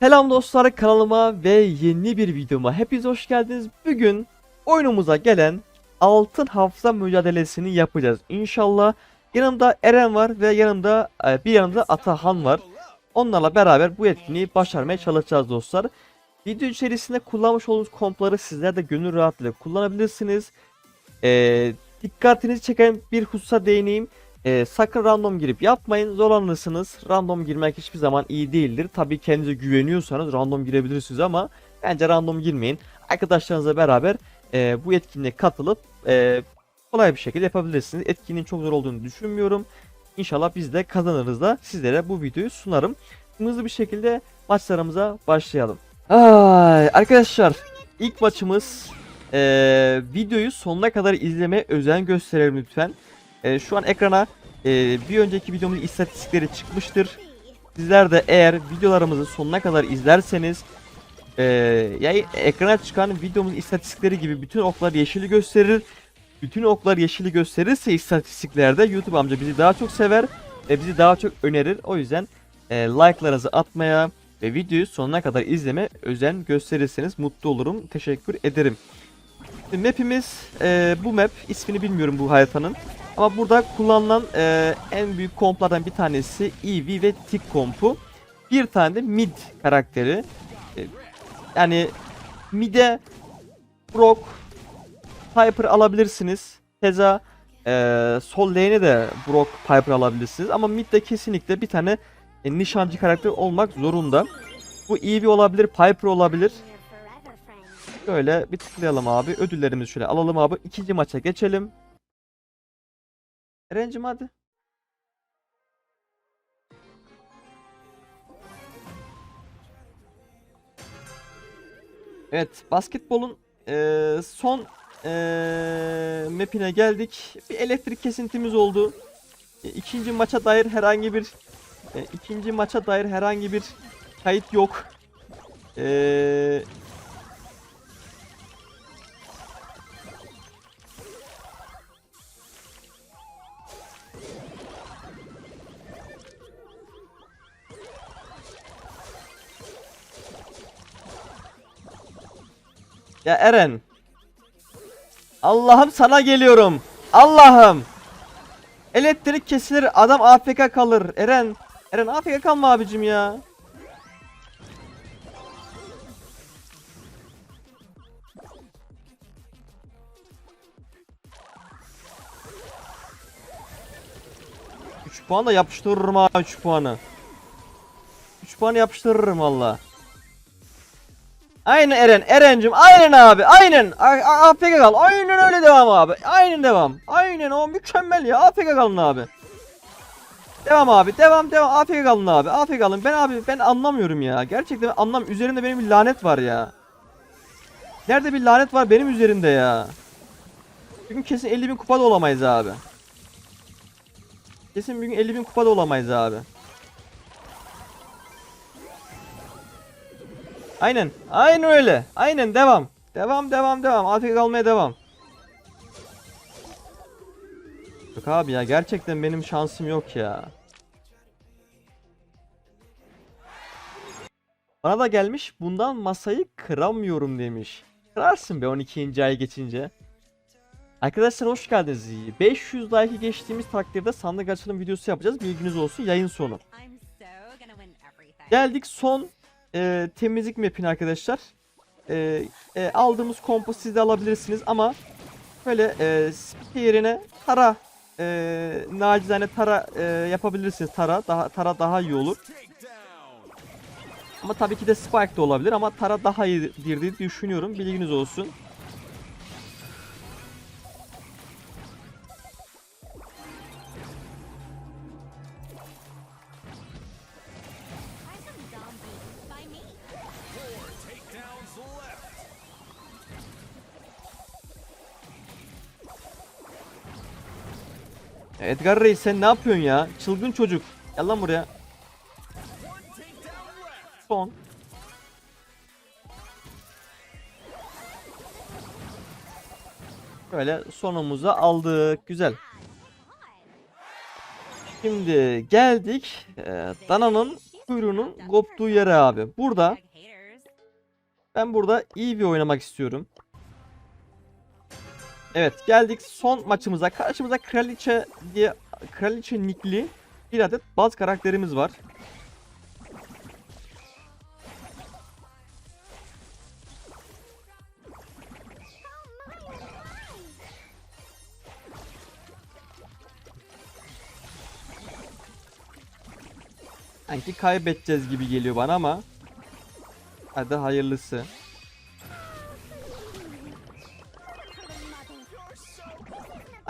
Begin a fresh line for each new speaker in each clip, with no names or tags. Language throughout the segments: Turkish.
Selam dostlar kanalıma ve yeni bir videoma hepiniz hoş geldiniz. Bugün oyunumuza gelen altın hafıza mücadelesini yapacağız. İnşallah yanımda Eren var ve yanımda e, bir yanımda Atahan var. Onlarla beraber bu etkinliği başarmaya çalışacağız dostlar. Video içerisinde kullanmış olduğunuz kompları sizler de gönül rahatlığıyla kullanabilirsiniz. E, dikkatinizi çeken bir hususa değineyim. Ee, sakın random girip yapmayın zorlanırsınız. Random girmek hiçbir zaman iyi değildir. Tabii kendinize güveniyorsanız random girebilirsiniz ama bence random girmeyin. Arkadaşlarınızla beraber e, bu etkinliğe katılıp e, kolay bir şekilde yapabilirsiniz. Etkinliğin çok zor olduğunu düşünmüyorum. İnşallah biz de kazanırız da sizlere bu videoyu sunarım. Hızlı bir şekilde maçlarımıza başlayalım. Ay, arkadaşlar ilk maçımız e, videoyu sonuna kadar izlemeye özen gösterelim lütfen. E, şu an ekrana e, bir önceki videomuzun istatistikleri çıkmıştır. Sizler de eğer videolarımızı sonuna kadar izlerseniz e, yani ekrana çıkan videomuzun istatistikleri gibi bütün oklar yeşili gösterir. Bütün oklar yeşili gösterirse istatistiklerde YouTube amca bizi daha çok sever ve bizi daha çok önerir. O yüzden e, like'larınızı atmaya ve videoyu sonuna kadar izleme özen gösterirseniz mutlu olurum. Teşekkür ederim. Map'imiz e, bu map ismini bilmiyorum bu haritanın. Ama burada kullanılan e, en büyük komplardan bir tanesi Eevee ve Tick kompu. Bir tane de mid karakteri. E, yani mid'e Brock, Piper alabilirsiniz. Keza e, sol lane'e de Brock, Piper alabilirsiniz. Ama mid'de kesinlikle bir tane e, nişancı karakter olmak zorunda. Bu Eevee olabilir, Piper olabilir. Şöyle bir tıklayalım abi. Ödüllerimizi şöyle alalım abi. İkinci maça geçelim. Eren'cim hadi. Evet, basketbolun eee, son eee map'ine geldik. Bir elektrik kesintimiz oldu. E, ikinci maça dair herhangi bir e, ikinci maça dair herhangi bir kayıt yok. Eee Ya Eren. Allah'ım sana geliyorum. Allah'ım. Elektrik kesilir, adam AFK kalır. Eren. Eren AFK kalma abicim ya. Üç puan da yapıştırırım ha 3 puanı. 3 puanı yapıştırırım valla. Aynen Eren, Erencim, aynen abi, aynen. AFK kal, aynen öyle devam abi. Aynen devam. Aynen o mükemmel ya. AFK kalın abi. Devam abi, devam devam. AFK kalın abi. AFK kalın. Ben abi ben anlamıyorum ya. Gerçekten anlam. Üzerimde benim bir lanet var ya. Nerede bir lanet var benim üzerimde ya. Bugün kesin 50 bin kupada olamayız abi. Kesin bugün 50 bin kupada olamayız abi. Aynen. Aynen öyle. Aynen devam. Devam devam devam. AFK kalmaya devam. Yok abi ya gerçekten benim şansım yok ya. Bana da gelmiş bundan masayı kıramıyorum demiş. Kırarsın be 12. ay geçince. Arkadaşlar hoş geldiniz. 500 like'ı geçtiğimiz takdirde sandık açılım videosu yapacağız. Bilginiz olsun yayın sonu. Geldik son e, temizlik map'ine arkadaşlar. E, e, aldığımız kompu siz de alabilirsiniz ama böyle e, spike yerine tara e, nacizane tara e, yapabilirsiniz tara daha tara daha iyi olur. Ama tabii ki de spike de olabilir ama tara daha iyidir diye düşünüyorum. Bilginiz olsun. Edgar Reis sen ne yapıyorsun ya? Çılgın çocuk. Gel lan buraya. Son. Böyle sonumuzu aldık. Güzel. Şimdi geldik. E, Dana'nın kuyruğunun koptuğu yere abi. Burada ben burada iyi bir oynamak istiyorum. Evet geldik son maçımıza. Karşımıza kraliçe diye kraliçe nickli bir adet baz karakterimiz var. Sanki kaybedeceğiz gibi geliyor bana ama hadi hayırlısı.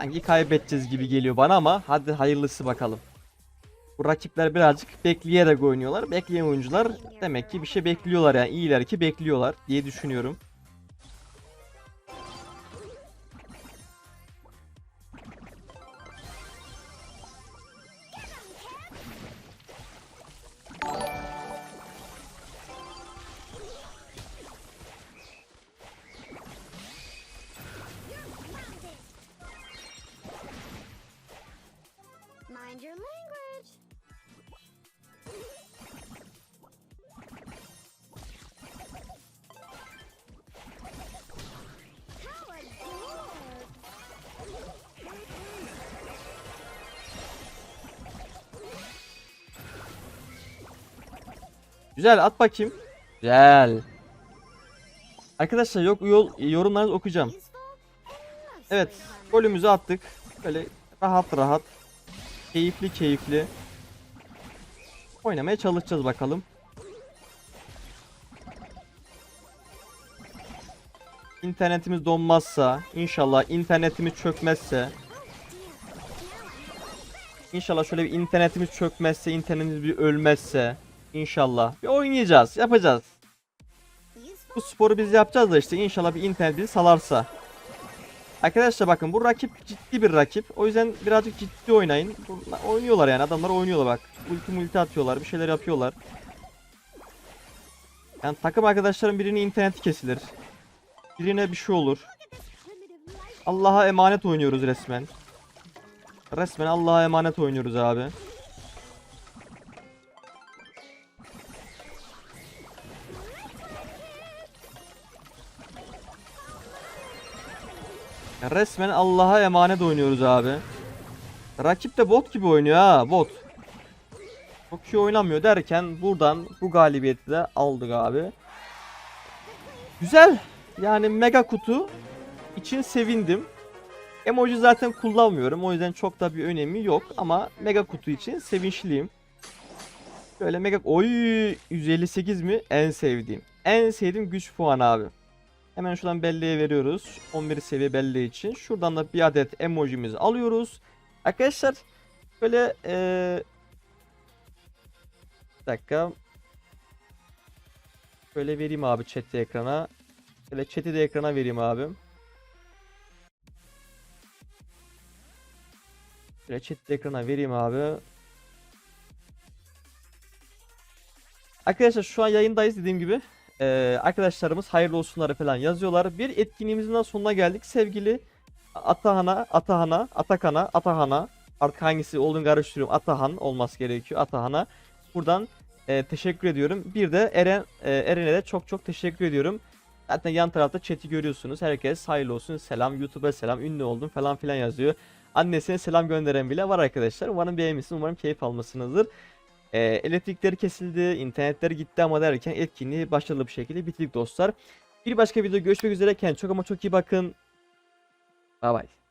Sanki kaybedeceğiz gibi geliyor bana ama hadi hayırlısı bakalım. Bu rakipler birazcık bekleyerek oynuyorlar. Bekleyen oyuncular demek ki bir şey bekliyorlar yani iyiler ki bekliyorlar diye düşünüyorum. Güzel at bakayım. Güzel. Arkadaşlar yok yol yorumlarınızı okuyacağım. Evet, golümüzü attık. Böyle rahat rahat, keyifli keyifli oynamaya çalışacağız bakalım. İnternetimiz donmazsa, inşallah internetimiz çökmezse, inşallah şöyle bir internetimiz çökmezse, internetimiz bir ölmezse, inşallah bir oynayacağız, yapacağız. Bu sporu biz yapacağız da işte inşallah bir internet bizi salarsa. Arkadaşlar bakın bu rakip ciddi bir rakip. O yüzden birazcık ciddi oynayın. Oynuyorlar yani adamlar oynuyorlar bak. Ulti multi atıyorlar bir şeyler yapıyorlar. Yani takım arkadaşların birinin interneti kesilir. Birine bir şey olur. Allah'a emanet oynuyoruz resmen. Resmen Allah'a emanet oynuyoruz abi. Resmen Allah'a emanet oynuyoruz abi. Rakip de bot gibi oynuyor ha bot. Çok iyi oynamıyor derken buradan bu galibiyeti de aldık abi. Güzel. Yani mega kutu için sevindim. Emoji zaten kullanmıyorum. O yüzden çok da bir önemi yok. Ama mega kutu için sevinçliyim. Böyle mega... Oy 158 mi? En sevdiğim. En sevdiğim güç puanı abi. Hemen şuradan belleğe veriyoruz. 11 seviye belleği için. Şuradan da bir adet emojimizi alıyoruz. Arkadaşlar böyle eee bir dakika. Şöyle vereyim abi chat'i ekrana. Şöyle chat'i de ekrana vereyim abi. Şöyle chat'i de ekrana vereyim abi. Arkadaşlar şu an yayındayız dediğim gibi. Ee, arkadaşlarımız hayırlı olsunları falan yazıyorlar. Bir etkinliğimizin daha sonuna geldik. Sevgili Atahan'a, Atahan'a, Atakan'a, Atahan'a artık hangisi olduğunu karıştırıyorum. Atahan olması gerekiyor. Atahan'a buradan e, teşekkür ediyorum. Bir de Eren e, Eren'e de çok çok teşekkür ediyorum. Zaten yan tarafta chat'i görüyorsunuz. Herkes hayırlı olsun. Selam YouTube'a selam. Ünlü oldum falan filan yazıyor. Annesine selam gönderen bile var arkadaşlar. Umarım beğenmişsiniz. Umarım keyif almışsınızdır. E, elektrikleri kesildi, internetleri gitti ama derken etkinliği başarılı bir şekilde bitirdik dostlar. Bir başka videoda görüşmek üzere. Kendinize çok ama çok iyi bakın. Bye bye.